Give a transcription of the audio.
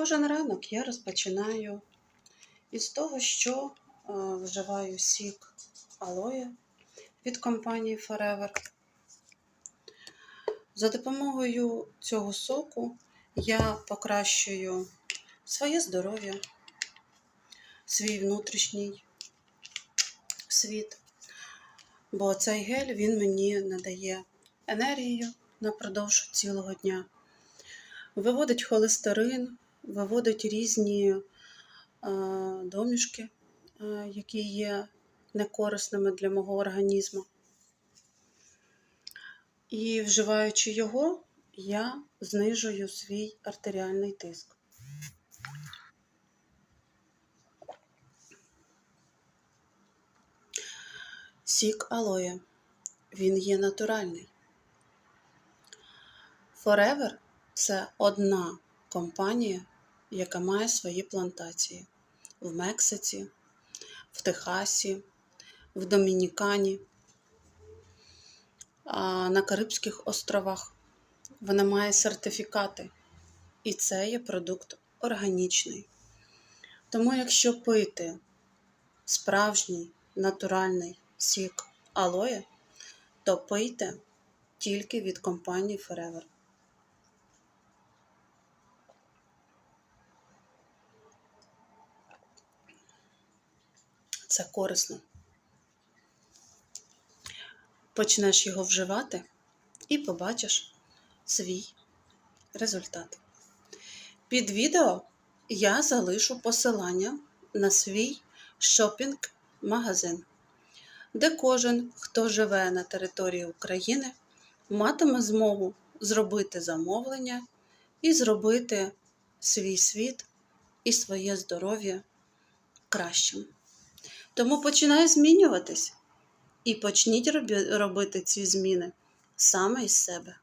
Кожен ранок я розпочинаю із того, що е, вживаю сік алоє від компанії Forever. За допомогою цього соку я покращую своє здоров'я, свій внутрішній світ. Бо цей гель він мені надає енергію напродовж цілого дня. Виводить холестерин, виводить різні е, домішки, е, які є некорисними для мого організму. І вживаючи його, я знижую свій артеріальний тиск. Сік алоє. Він є натуральний. Forever це одна компанія, яка має свої плантації в Мексиці, в Техасі, в Домінікані, на Карибських островах. Вона має сертифікати, і це є продукт органічний. Тому, якщо пити справжній натуральний сік алоє, то пийте тільки від компанії Forever. Це корисно. Почнеш його вживати і побачиш свій результат. Під відео я залишу посилання на свій шопінг-магазин, де кожен, хто живе на території України, матиме змогу зробити замовлення і зробити свій світ і своє здоров'я кращим. Тому починай змінюватись і почніть робити ці зміни саме із себе.